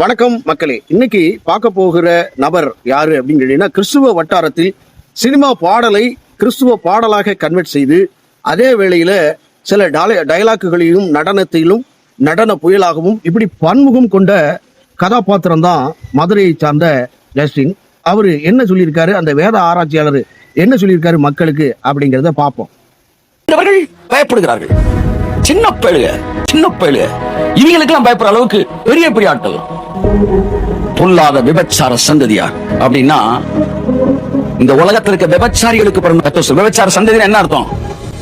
வணக்கம் மக்களே. இன்னைக்கு பார்க்க போகிற நபர் யாரு அப்படின்னு கேட்டீங்கன்னா கிறிஸ்துவ வட்டாரத்தில் சினிமா பாடலை கிறிஸ்துவ பாடலாக கன்வெர்ட் செய்து அதே வேளையில சில டால டயலாக்குகளையும் நடனத்திலும் நடன புயலாகவும் இப்படி பன்முகம் கொண்ட கதாபாத்திரம் தான் மதுரையை சார்ந்த ஜஸ்டின் அவரு என்ன சொல்லியிருக்காரு? அந்த வேத ஆராய்ச்சியாளர் என்ன சொல்லியிருக்காரு மக்களுக்கு அப்படிங்கிறத பார்ப்போம். பயப்படுகிறார்கள். சின்ன பயலுக சின்ன பயலுக. இவங்களுக்கெல்லாம் பயப்படுற அளவுக்கு பெரிய பெரிய ஆட்கள். பொல்லாத விபச்சார சந்ததியா? அப்படின்னா இந்த உலகத்துல இருக்க விபச்சாரிகளுக்கு பிறந்த விபச்சார சந்ததினா என்ன அர்த்தம்?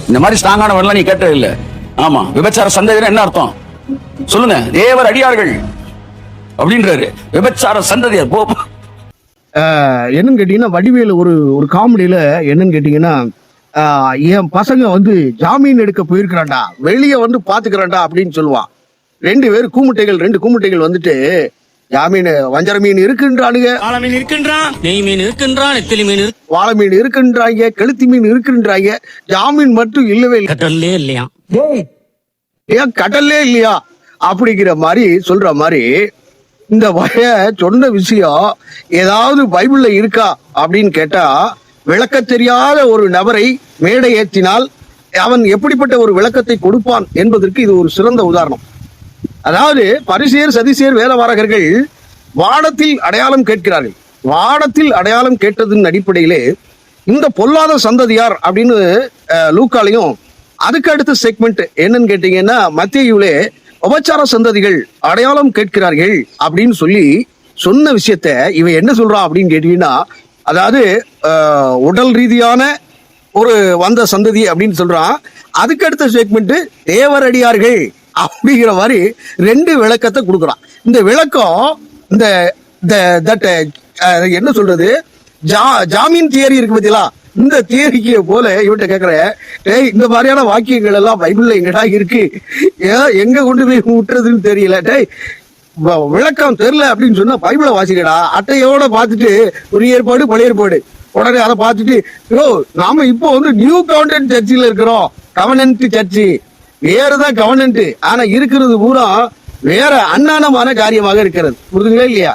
இந்த மாதிரி ஸ்ட்ராங்கான வரலாம் நீ கேட்டது இல்ல ஆமா விபச்சார சந்ததினா என்ன அர்த்தம்? சொல்லுங்க தேவர் அடியார்கள் அப்படின்றாரு. விபச்சார சந்ததியார் போ என்னன்னு கேட்டீங்கன்னா வடிவேலு ஒரு ஒரு காமெடியில என்னன்னு கேட்டீங்கன்னா என் பசங்க வந்து ஜாமீன் எடுக்க போயிருக்கிறான்டா வெளியே வந்து பாத்துக்கிறான்டா அப்படின்னு சொல்லுவான் ரெண்டு பேர் கூமுட்டைகள் ரெண்டு கூமுட்டைகள் வந்துட்டு ஜாமீன் வஞ்சர மீன் இருக்குன்றானுங்க. ஆல மீன் இருக்கின்றான் நெய் மீன் இருக்கின்றான் நெத்திலி மீன் இருக்கு வாழை மீன் இருக்குன்றாங்க கெளுத்தி மீன் இருக்குன்றாங்க. ஜாமீன் மட்டும் இல்லவே இல்லை. கடல்லே இல்லையா? ஏன் கடல்லே இல்லையா? அப்படிங்கிற மாதிரி சொல்ற மாதிரி இந்த வய சொன்ன விஷயம் ஏதாவது பைபிள்ல இருக்கா அப்படின்னு கேட்டா விளக்க தெரியாத ஒரு நபரை மேடை ஏற்றினால் அவன் எப்படிப்பட்ட ஒரு விளக்கத்தை கொடுப்பான் என்பதற்கு இது ஒரு சிறந்த உதாரணம். அதாவது பரிசேர் சதிசேர் வேதவாரகர்கள் வானத்தில் அடையாளம் கேட்கிறார்கள். வானத்தில் அடையாளம் கேட்டதன் அடிப்படையிலே இந்த பொல்லாத சந்ததியார் அப்படின்னு லூக்காலையும் அதுக்கு அடுத்த செக்மெண்ட் என்னன்னு கேட்டீங்கன்னா மத்தியிலே உபச்சார சந்ததிகள் அடையாளம் கேட்கிறார்கள் அப்படின்னு சொல்லி சொன்ன விஷயத்த இவன் என்ன சொல்றான் அப்படின்னு கேட்டீங்கன்னா அதாவது உடல் ரீதியான ஒரு வந்த சந்ததி அப்படின்னு சொல்றான். அதுக்கு அடுத்த செக்மெண்ட் தேவரடியார்கள் அப்படிங்கிற மாதிரி ரெண்டு விளக்கத்தை கொடுக்குறான். இந்த விளக்கம் இந்த தட் என்ன சொல்றது? ஜா ஜாமீன் தியரி இருக்கு பார்த்தீங்களா இந்த தியரிக்கு போல இவன்கிட்ட கேக்குற டேய் இந்த மாதிரியான வாக்கியங்கள் எல்லாம் பைபிள்ல எங்கடா இருக்கு? ஏன் எங்க கொண்டு போய் விட்டுறதுன்னு தெரியல. டேய் விளக்கம் தெரியல அப்படின்னு சொன்னா பைபிளை வாசிக்கடா. அட்டையோட பார்த்துட்டு ஒரு ஏற்பாடு பழைய ஏற்பாடு. உடனே அதை பார்த்துட்டு ஓ நாம இப்போ வந்து நியூ கவர்னன்ட் சர்ச்சில் இருக்கிறோம். Covenant church. வேறதான் கவர்னன்ட் ஆனா இருக்கிறது பூரா வேற அன்னானமான காரியமாக இருக்கிறது. புரிதுங்களா இல்லையா?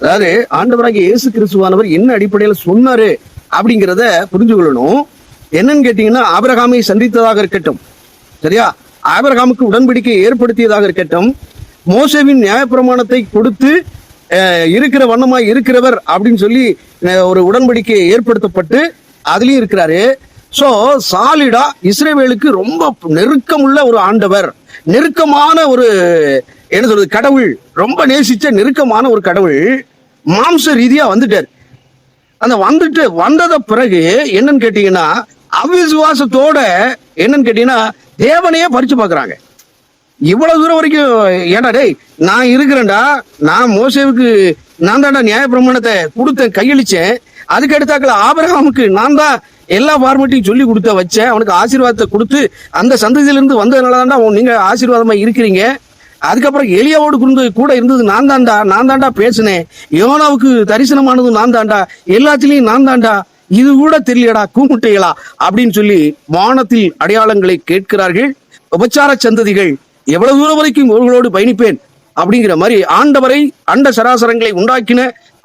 அதாவது ஆண்டவராக இயேசு கிறிஸ்துவானவர் என்ன அடிப்படையில் சொன்னாரு அப்படிங்கிறத புரிஞ்சு கொள்ளணும் என்னன்னு கேட்டீங்கன்னா ஆபிரகாமை சந்தித்ததாக இருக்கட்டும். சரியா? ஆபிரகாமுக்கு உடன்படிக்கை ஏற்படுத்தியதாக இருக்கட்டும். மோசவின் நியாயப்பிரமாணத்தை கொடுத்து இருக்கிற வண்ணமாய் இருக்கிறவர் அப்படின்னு சொல்லி ஒரு உடன்படிக்கை ஏற்படுத்தப்பட்டு அதுலயும் இருக்கிறாரு. சோ சாலிடா இஸ்ரேவேலுக்கு ரொம்ப நெருக்கமுள்ள ஒரு ஆண்டவர். நெருக்கமான ஒரு என்ன சொல்றது கடவுள். ரொம்ப நேசிச்ச நெருக்கமான ஒரு கடவுள் மாம்ச ரீதியா வந்துட்டார். அந்த வந்துட்டு வந்தத பிறகு என்னன்னு கேட்டீங்கன்னா அவிசுவாசத்தோட என்னன்னு கேட்டீங்கன்னா தேவனையே பறிச்சு பாக்குறாங்க. இவ்வளவு தூரம் வரைக்கும் ஏடா டேய் நான் இருக்கிறேன்டா நான் மோசேவுக்கு நான் தான்டா நியாயப்பிரமாணத்தை கொடுத்தேன் கையளிச்சேன். அதுக்கு எடுத்தாக்கல ஆபரகாமுக்கு நான் தான் எல்லா ஃபார்மேட்டையும் சொல்லி கொடுத்த வச்சேன் அவனுக்கு ஆசீர்வாதத்தை கொடுத்து அந்த சந்ததியிலிருந்து வந்ததுனால தான்டா நீங்க ஆசீர்வாதமா இருக்கிறீங்க. அதுக்கப்புறம் எளியாவோடு குருந்து கூட இருந்தது நான் தான்டா நான் தான்டா பேசினேன். யோனாவுக்கு தரிசனமானது நான் தாண்டா எல்லாத்திலையும் நான் தாண்டா இது கூட தெரியலடா கூமுட்டைகளா அப்படின்னு சொல்லி வானத்தில் அடையாளங்களை கேட்கிறார்கள். உபச்சார சந்ததிகள் எவ்வளவு தூரம் வரைக்கும் இவர்களோடு பயணிப்பேன்? அப்படிங்கிற மாதிரி ஆண்டவரை அண்ட சராசரங்களை உண்டாக்கின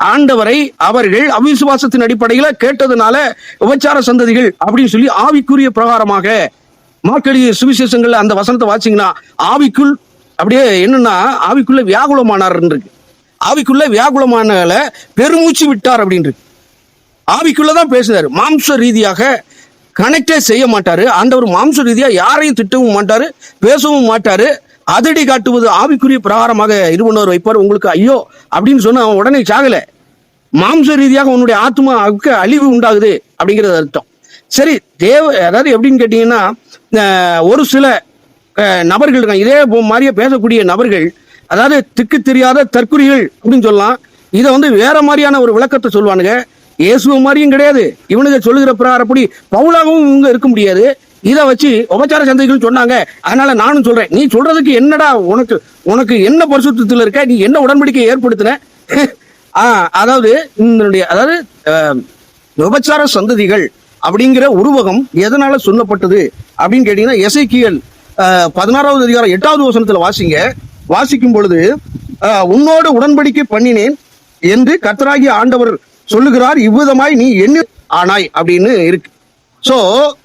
ஆண்டவரை அவர்கள் அவிசுவாசத்தின் அடிப்படையில கேட்டதுனால உபச்சார சந்ததிகள் அப்படின்னு சொல்லி ஆவிக்குரிய பிரகாரமாக மார்க்கெடிய சுவிசேஷங்கள்ல அந்த வசனத்தை வாசிங்கன்னா ஆவிக்குள் அப்படியே என்னன்னா ஆவிக்குள்ள வியாகுலமானார் இருக்கு. ஆவிக்குள்ள வியாகுலமான பெருமூச்சு விட்டார் அப்படின்னு ஆவிக்குள்ளதான் பேசுறாரு மாம்ச ரீதியாக கனெக்டே செய்ய மாட்டாரு. ஆண்டவர் மாம்ச ரீதியா யாரையும் திட்டவும் மாட்டாரு பேசவும் மாட்டாரு. அதிரடி காட்டுவது ஆவிக்குரிய பிரகாரமாக இது வைப்பார். உங்களுக்கு ஐயோ அப்படின்னு சொன்ன அவன் உடனே சாகல. மாம்ச ரீதியாக உன்னுடைய ஆத்மாவுக்கு அழிவு உண்டாகுது அப்படிங்கிறது அர்த்தம். சரி தேவ அதாவது எப்படின்னு கேட்டீங்கன்னா ஒரு சில நபர்கள் இருக்காங்க. இதே மாதிரியே பேசக்கூடிய நபர்கள் அதாவது திக்கு தெரியாத தற்குறிகள் அப்படின்னு சொல்லலாம். இதை வந்து வேற மாதிரியான ஒரு விளக்கத்தை சொல்லுவானுங்க இயேசுவ மாதிரியும் கிடையாது. இவனுங்க சொல்லுகிற பிரகாரப்படி பவுலாகவும் இவங்க இருக்க முடியாது. இதை வச்சு உபச்சார சந்தைகள் சொன்னாங்க. அதனால நானும் சொல்றேன். நீ சொல்றதுக்கு என்னடா உனக்கு உனக்கு என்ன பரிசுத்தத்தில் இருக்க? நீ என்ன உடன்படிக்கை ஏற்படுத்தின? அதாவது இதனுடைய அதாவது உபச்சார விபச்சார சந்ததிகள் அப்படிங்கிற உருவகம் எதனால சொல்லப்பட்டது அப்படின்னு கேட்டீங்கன்னா எசைக்கியல் பதினாறாவது அதிகாரம் எட்டாவது வசனத்துல வாசிங்க. வாசிக்கும் பொழுது உன்னோடு உடன்படிக்கை பண்ணினேன் என்று கர்த்தராகிய ஆண்டவர் சொல்லுகிறார். இவ்விதமாய் நீ என்ன ஆனாய் அப்படின்னு இருக்கு. சோ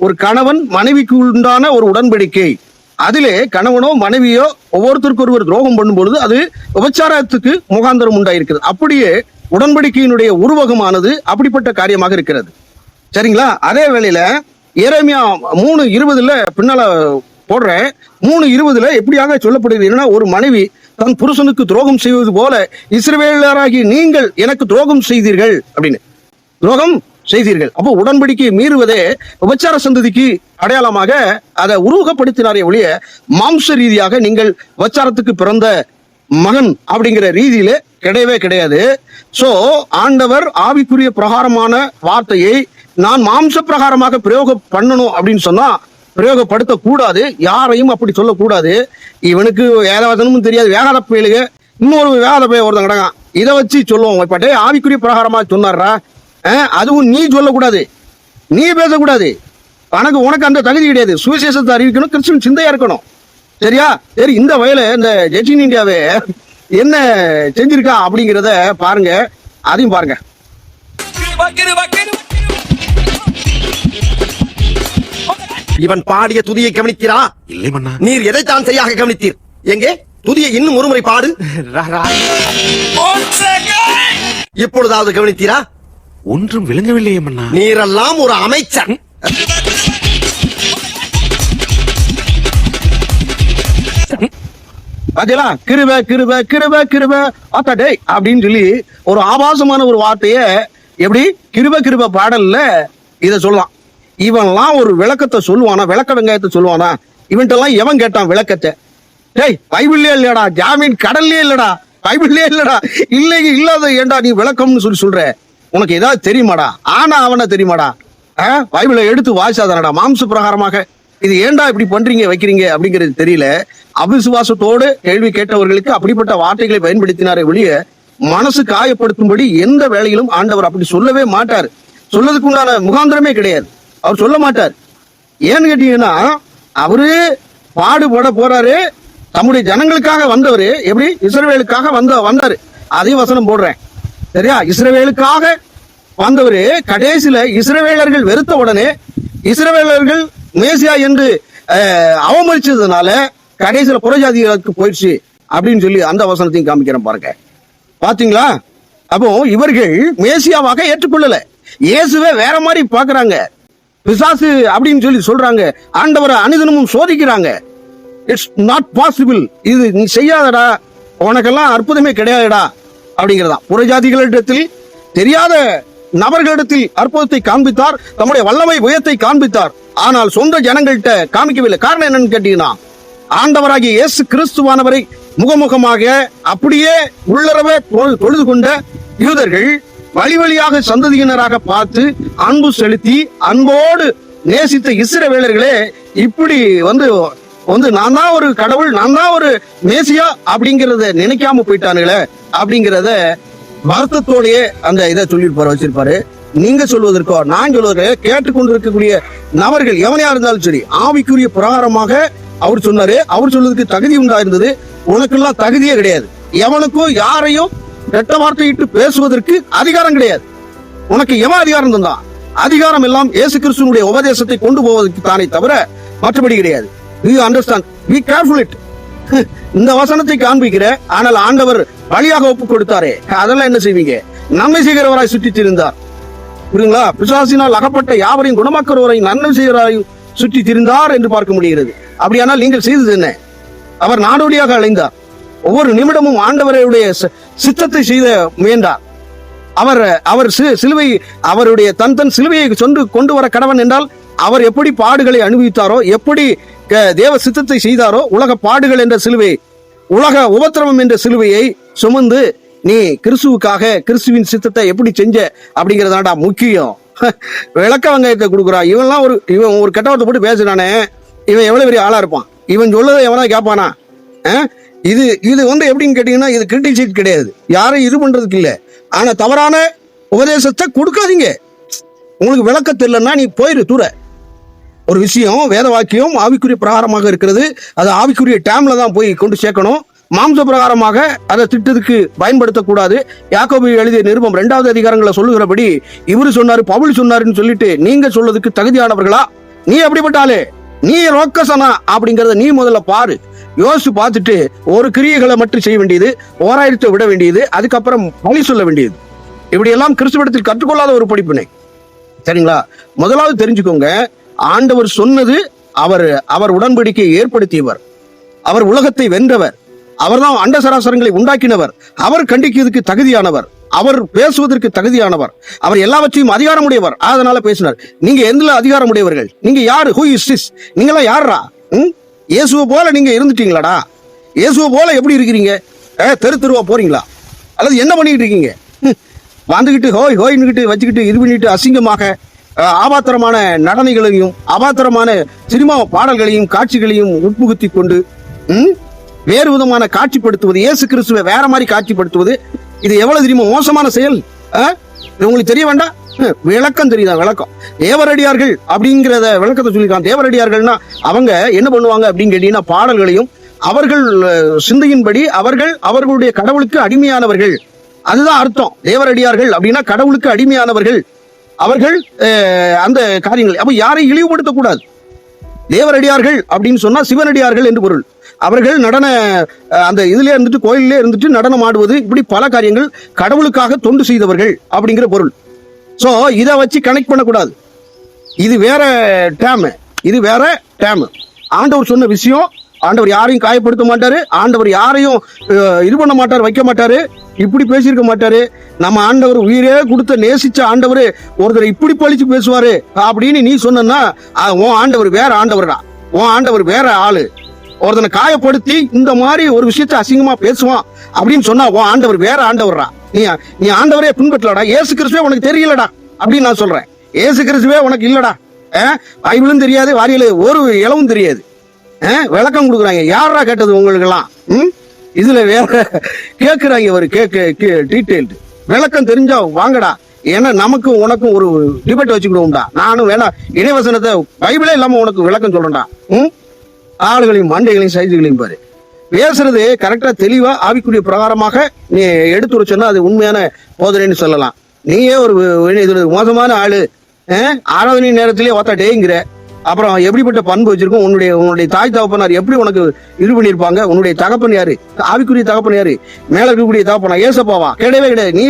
ஒரு கணவன் மனைவிக்கு உண்டான ஒரு உடன்படிக்கை. அதிலே கணவனோ மனைவியோ ஒவ்வொருத்தருக்கு ஒருவர் துரோகம் பண்ணும்பொழுது அது விபச்சாரத்துக்கு முகாந்தரம் உண்டாயிருக்கிறது. அப்படியே உடன்படிக்கையினுடைய உருவகமானது அப்படிப்பட்ட காரியமாக இருக்கிறது. சரிங்களா? அதே வேளையில இறைமையா மூணு இருபதுல பின்னால போடுறேன் மூணு இருபதுல எப்படியாக சொல்லப்படுகிறது ஒரு மனைவி தன் புருஷனுக்கு துரோகம் செய்வது போல இஸ்ரவேலராகி நீங்கள் எனக்கு துரோகம் செய்தீர்கள் அப்படின்னு. துரோகம் செய்தீர்கள். அப்போ உடன்படிக்கையை மீறுவதே விபச்சார சந்ததிக்கு அடையாளமாக அதை உருவகப்படுத்தினாரே ஒழிய மாம்ச ரீதியாக நீங்கள் விபச்சாரத்துக்கு பிறந்த மகன் அப்படிங்கிற ரீதியில கிடையவே கிடையாது. சோ ஆண்டவர் ஆவிக்குரிய பிரகாரமான வார்த்தையை நான் மாம்ச பிரகாரமாக பிரயோகம் பண்ணணும் அப்படின்னு சொன்னா பிரயோகப்படுத்த கூடாது யாரையும் அப்படி சொல்லக்கூடாது. இவனுக்கு ஏதாவது தெரியாது. வேகாத புயலுக இன்னொரு வேகாத பைய ஒருத்தன் கிடக்கான். இதை வச்சு சொல்லுவோம். இப்ப ஆவிக்குரிய பிரகாரமா சொன்னார்ரா? அதுவும் நீ சொல்லக்கூடாது. நீ பேசக்கூடாது. உனக்கு உனக்கு அந்த தகுதி கிடையாது. சுவிசேஷத்தை அறிவிக்கணும் கிறிஸ்துவின் சிந்தையா இருக்கணும். சரியா? சரி இந்த வயல இந்த ஜெச்சின் இந்தியாவே என்ன செஞ்சிருக்கா அப்படிங்கிறத பாருங்க. அதையும் பாருங்க. இவன் பாடிய துதியை கவனித்தீரா? இல்லை மன்னா. நீர் எதைத்தான் சரியாக கவனித்தீர்? எங்கே? துதியை இன்னும் ஒருமுறை பாடு. இப்பொழுதாவது கவனித்தீரா? ஒன்றும் விளங்கவில்லையே மன்னா. நீரெல்லாம் ஒரு அமைச்சர் பாத்தீங்களா? கிருப கிருப கிருப கிருப. டேய் அப்படின்னு சொல்லி ஒரு ஆபாசமான ஒரு வார்த்தைய எப்படி? கிருப கிருப பாடல்ல இத சொல்லலாம். இவன்லாம் ஒரு விளக்கத்தை சொல்லுவானா? விளக்க வெங்காயத்தை சொல்லுவானா? இவன்ட்டெல்லாம் எவன் கேட்டான் விளக்கத்தை? டேய் பைபிள்லயே இல்லடா ஜாமீன் கடல்லே இல்லடா? பைபிள்லயே இல்லடா? இல்லைங்க இல்லாத ஏன்டா நீ விளக்கம்னு சொல்லி சொல்ற? உனக்கு ஏதாவது தெரியுமாடா? ஆனா அவனை தெரியுமாடா? ஆ? பைபிளை எடுத்து வாசாதனடா மாம்ச பிரகாரமாக. இது ஏன்டா இப்படி பண்றீங்க வைக்கிறீங்க அப்படிங்கிறது தெரியல. அவிசுவாசத்தோடு கேள்வி கேட்டவர்களுக்கு அப்படிப்பட்ட வார்த்தைகளை பயன்படுத்தினாரே ஒழிய மனசு காயப்படுத்தும்படி எந்த வேலையிலும் ஆண்டவர் அப்படி சொல்லவே மாட்டார். சொல்லதுக்கு உண்டான முகாந்திரமே கிடையாது. அவர் சொல்ல மாட்டார். ஏன்னு கேட்டீங்கன்னா அவரு பாடுபட போறாரு. தம்முடைய ஜனங்களுக்காக வந்தவர் எப்படி? இஸ்ரவேலுக்காக வந்த வந்தாரு. அதையும் வசனம் போடுறேன். சரியா? இஸ்ரவேலுக்காக வந்தவர் கடைசியில இஸ்ரவேலர்கள் வெறுத்த உடனே இஸ்ரவேலர்கள் மேசியா என்று அவமதிச்சதுனால கடைசியில புறஜாதிகளுக்கு போயிடுச்சு அப்படின்னு சொல்லி அந்த வசனத்தையும் காமிக்கிறேன் பாருங்க. பாத்தீங்களா? அப்போ இவர்கள் மேசியாவாக ஏற்றுக்கொள்ளல. இயேசுவே வேற மாதிரி பாக்குறாங்க பிசாசு அப்படின்னு சொல்லி சொல்றாங்க. ஆண்டவரை அனுதினமும் சோதிக்கிறாங்க. இட்ஸ் நாட் பாசிபிள் இது நீ செய்யாதடா. உனக்கெல்லாம் அற்புதமே கிடையாதுடா. அப்படிங்கிறதா புறஜாதிகளிடத்தில் தெரியாத நபர்களிடத்தில் அற்புதத்தை காண்பித்தார் தம்முடைய வல்லமை உயத்தை காண்பித்தார். ஆனால் சொந்த ஜனங்கள்கிட்ட காமிக்கவில்லை. காரணம் என்னன்னு கேட்டீங்கன்னா ஆண்டவராகிய இயேசு கிறிஸ்துவானவரை முகமுகமாக அப்படியே உள்ளரவே தொழு- தொழுது கொண்ட யூதர்கள் வழி வழியாக சந்ததியினராக பார்த்து அன்பு செலுத்தி அன்போடு நேசித்த இஸ்ரவேலர்களே இப்படி வந்து வந்து நான் தான் ஒரு கடவுள் நான் தான் ஒரு மேசியா அப்படிங்கறத நினைக்காம போயிட்டானுங்களே அப்படிங்கறத வருத்தத்தோடயே அந்த இதை சொல்லியிருப்பாரு வச்சிருப்பாரு. நீங்க சொல்வதற்கோ நான் சொல்வதற்கு கேட்டுக்கொண்டிருக்கக்கூடிய நபர்கள் எவனையா இருந்தாலும் சரி ஆவிக்குரிய பிரகாரமாக அவர் சொன்னாரு. அவர் சொல்வதற்கு தகுதி உண்டா இருந்தது உனக்கெல்லாம் தகுதியே கிடையாது. எவனுக்கும் யாரையும் கெட்ட வார்த்தையிட்டு பேசுவதற்கு அதிகாரம் கிடையாது. உனக்கு எவன் அதிகாரம் தந்தான்? அதிகாரம் எல்லாம் இயேசு கிறிஸ்துவனுடைய உபதேசத்தை கொண்டு போவதற்கு தானே தவிர மற்றபடி கிடையாது. You understand be careful it இந்த வசனத்தை காண்பிக்கிற ஆனால் ஆண்டவர் வழியாக ஒப்பு கொடுத்தாரே அதெல்லாம் என்ன செய்வீங்க? நன்மை செய்கிறவராய் சுற்றி திரிந்தார் புரியுங்களா பிசாசினால் அகப்பட்ட யாவரையும் குணமாக்குறவரையும் நன்மை செய்கிறவராய் சுற்றி திரிந்தார் என்று பார்க்க முடிகிறது. அப்படியானால் நீங்கள் செய்தது என்ன? அவர் நாடோடியாக அழைந்தார் ஒவ்வொரு நிமிடமும் ஆண்டவருடைய சித்தத்தை செய்த முயன்றார். அவர் அவர் சிலுவை அவருடைய தன் தன் சிலுவையை சொன்று கொண்டு வர கடவன் என்றால் அவர் எப்படி பாடுகளை அனுபவித்தாரோ எப்படி தேவ சித்தத்தை செய்தாரோ உலக பாடுகள் என்ற சிலுவை உலக உபத்திரவம் என்ற சிலுவையை சுமந்து நீ கிறிஸ்துவுக்காக கிறிஸ்துவின் சித்தத்தை எப்படி செஞ்ச அப்படிங்கறதாடா முக்கியம். விளக்க வெங்காயத்தை கொடுக்குறான் இவன்லாம் ஒரு இவன் ஒரு கெட்டவத்தை போட்டு பேசுறானே இவன் எவ்வளவு பெரிய ஆளா இருப்பான். இவன் சொல்லதை எவனா கேட்பானா? இது இது வந்து எப்படின்னு கேட்டீங்கன்னா இது கிரிட்டிசைட் கிடையாது. யாரும் இது பண்றதுக்கு இல்ல. ஆனா தவறான உபதேசத்தை கொடுக்காதீங்க. உங்களுக்கு விளக்க தெரியலன்னா நீ போயிரு தூர. ஒரு விஷயம் வேத வாக்கியம் ஆவிக்குரிய பிரகாரமாக இருக்கிறது. அது ஆவிக்குரிய டேம்ல தான் போய் கொண்டு சேர்க்கணும். மாம்ச பிரகாரமாக அதை திட்டத்துக்கு பயன்படுத்தக்கூடாது. யாக்கோபு எழுதிய நிருபம் இரண்டாவது அதிகாரங்களை சொல்லுகிறபடி இவரு சொன்னாரு பவுல் சொன்னாருன்னு சொல்லிட்டு நீங்க சொல்றதுக்கு தகுதியானவர்களா? நீ எப்படிப்பட்டாலே நீ ரோக்கசனா அப்படிங்கறத நீ முதல்ல பாரு. யோசிச்சு பார்த்துட்டு ஒரு கிரியைகளை மட்டும் செய்ய வேண்டியது ஓராயிரத்தை விட வேண்டியது அதுக்கப்புறம் பழி சொல்ல வேண்டியது. இப்படி எல்லாம் கிறிஸ்துவத்தில் கற்றுக்கொள்ளாத ஒரு படிப்பினை. சரிங்களா? முதலாவது தெரிஞ்சுக்கோங்க ஆண்டவர் சொன்னது அவர் அவர் உடன்படிக்கையை ஏற்படுத்தியவர். அவர் உலகத்தை வென்றவர். அவர்தான் அண்ட சராசரங்களை உண்டாக்கினவர். அவர் கண்டிக்கிறதுக்கு தகுதியானவர். அவர் பேசுவதற்கு தகுதியானவர். அவர் எல்லாவற்றையும் அதிகாரமுடையவர். அதனால பேசினார். நீங்க எந்த அதிகாரமுடையவர்கள்? நீங்க யாரு? ஹூ இஸ் திஸ் நீங்களாம் யாரா ம்? இயேசுவை போல நீங்க இருந்துட்டீங்களாடா? இயேசுவை போல எப்படி இருக்கிறீங்க? ஏ, தெரு தெருவா போறீங்களா? அல்லது என்ன பண்ணிக்கிட்டு இருக்கீங்க? ம். வந்துகிட்டு ஹோய் ஹோய்னுக்கிட்டு வச்சுக்கிட்டு இது பண்ணிட்டு அசிங்கமாக ஆபாத்திரமான நடனைகளையும் ஆபாத்திரமான சினிமா பாடல்களையும் காட்சிகளையும் உட்புகுத்தி கொண்டு ம், வேறு விதமான காட்சிப்படுத்துவது இயேசு கிறிஸ்துவை வேற மாதிரி காட்சிப்படுத்துவது இது எவ்வளவு தெரியுமா மோசமான செயல்? உங்களுக்கு தெரிய வேண்டாம்? விளக்கம் தெரியுதா? விளக்கம். தேவரடியார்கள் அப்படிங்கிறத விளக்கத்தை சொல்லியிருக்கான் தேவரடியார்கள்னா அவங்க என்ன பண்ணுவாங்க அப்படின்னு கேட்டீங்கன்னா பாடல்களையும் அவர்கள் சிந்தையின்படி அவர்கள் அவர்களுடைய கடவுளுக்கு அடிமையானவர்கள். அதுதான் அர்த்தம். தேவரடியார்கள் அப்படின்னா கடவுளுக்கு அடிமையானவர்கள். அவர்கள் அந்த காரியங்கள் அப்ப யாரையும் இழிவுபடுத்தக்கூடாது? தேவரடியார்கள் அப்படின்னு சொன்னா சிவனடியார்கள் என்று பொருள். அவர்கள் நடன அந்த இதுல இருந்துட்டு கோயிலே இருந்துட்டு நடனம் ஆடுவது இப்படி பல காரியங்கள் கடவுளுக்காக தொண்டு செய்தவர்கள் அப்படிங்கிற பொருள். சோ இதை வச்சு கனெக்ட் பண்ணக்கூடாது. இது வேற டேம் இது வேற டேம் ஆண்டவர் சொன்ன விஷயம் ஆண்டவர் யாரையும் காயப்படுத்த மாட்டாரு. ஆண்டவர் யாரையும் இது பண்ண மாட்டார் வைக்க மாட்டாரு. இப்படி பேசியிருக்க மாட்டாரு. நம்ம ஆண்டவர் உயிரே கொடுத்த நேசிச்ச ஆண்டவர் ஒருத்தரை இப்படி பழிச்சு பேசுவாரு அப்படின்னு நீ சொன்னா உன் ஆண்டவர் வேற ஆண்டவர்டா. உன் ஆண்டவர் வேற ஆளு. ஒருத்தனை காயப்படுத்தி இந்த மாதிரி ஒரு விஷயத்த அசிங்கமா பேசுவான் அப்படின்னு சொன்னா உன் ஆண்டவர் வேற ஆண்டவர்டா. நீ நீ ஆண்டவரே பின்பற்றலடா. ஏசு கிறிஸ்துவே உனக்கு தெரியலடா அப்படின்னு நான் சொல்றேன். ஏசு கிறிஸ்துவே உனக்கு இல்லடா. பைபிளும் தெரியாது வாரியல ஒரு இளவும் தெரியாது. விளக்கம் கொடுக்குறாங்க. யாரா கேட்டது உங்களுக்கெல்லாம்? ம்? இதுல வேற கேக்குறாங்க ஒரு கேக்கு டீட்டெயில்டு விளக்கம் தெரிஞ்சா வாங்கடா. ஏன்னா நமக்கும் உனக்கும் ஒரு டிபேட் வச்சுக்கிடுவோம்டா. நானும் வேணா இணைவசனத்தை பைபிளே இல்லாம உனக்கு விளக்கம் சொல்றேன்டா. ம்? ஆளுகளையும் மண்டைகளையும் சைதுகளையும் பாரு. பேசுறது கரெக்டா தெளிவா ஆவிக்குரிய பிரகாரமாக நீ எடுத்து சொன்னா அது உண்மையான போதனைன்னு சொல்லலாம். நீயே ஒரு இதுல மோசமான ஆளு. ஆராதனை நேரத்திலேயே ஒத்த டேங்கிற. அப்புறம் எப்படிப்பட்ட பண்பு வச்சிருக்கும்? உன்னுடைய உன்னுடைய தாய் தகப்பனார் எப்படி உனக்கு இது பண்ணியிருப்பாங்க? உன்னுடைய தகப்பன் யாரு? ஆவிக்குரிய தகப்பன் யாரு? மேல இருக்கக்கூடிய தகப்பனா? ஏசப்பாவா? கிடையவே கிடையாது. நீ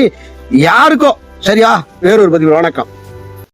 யாருக்கோ? சரியா? வேறொரு பதிவு வணக்கம்.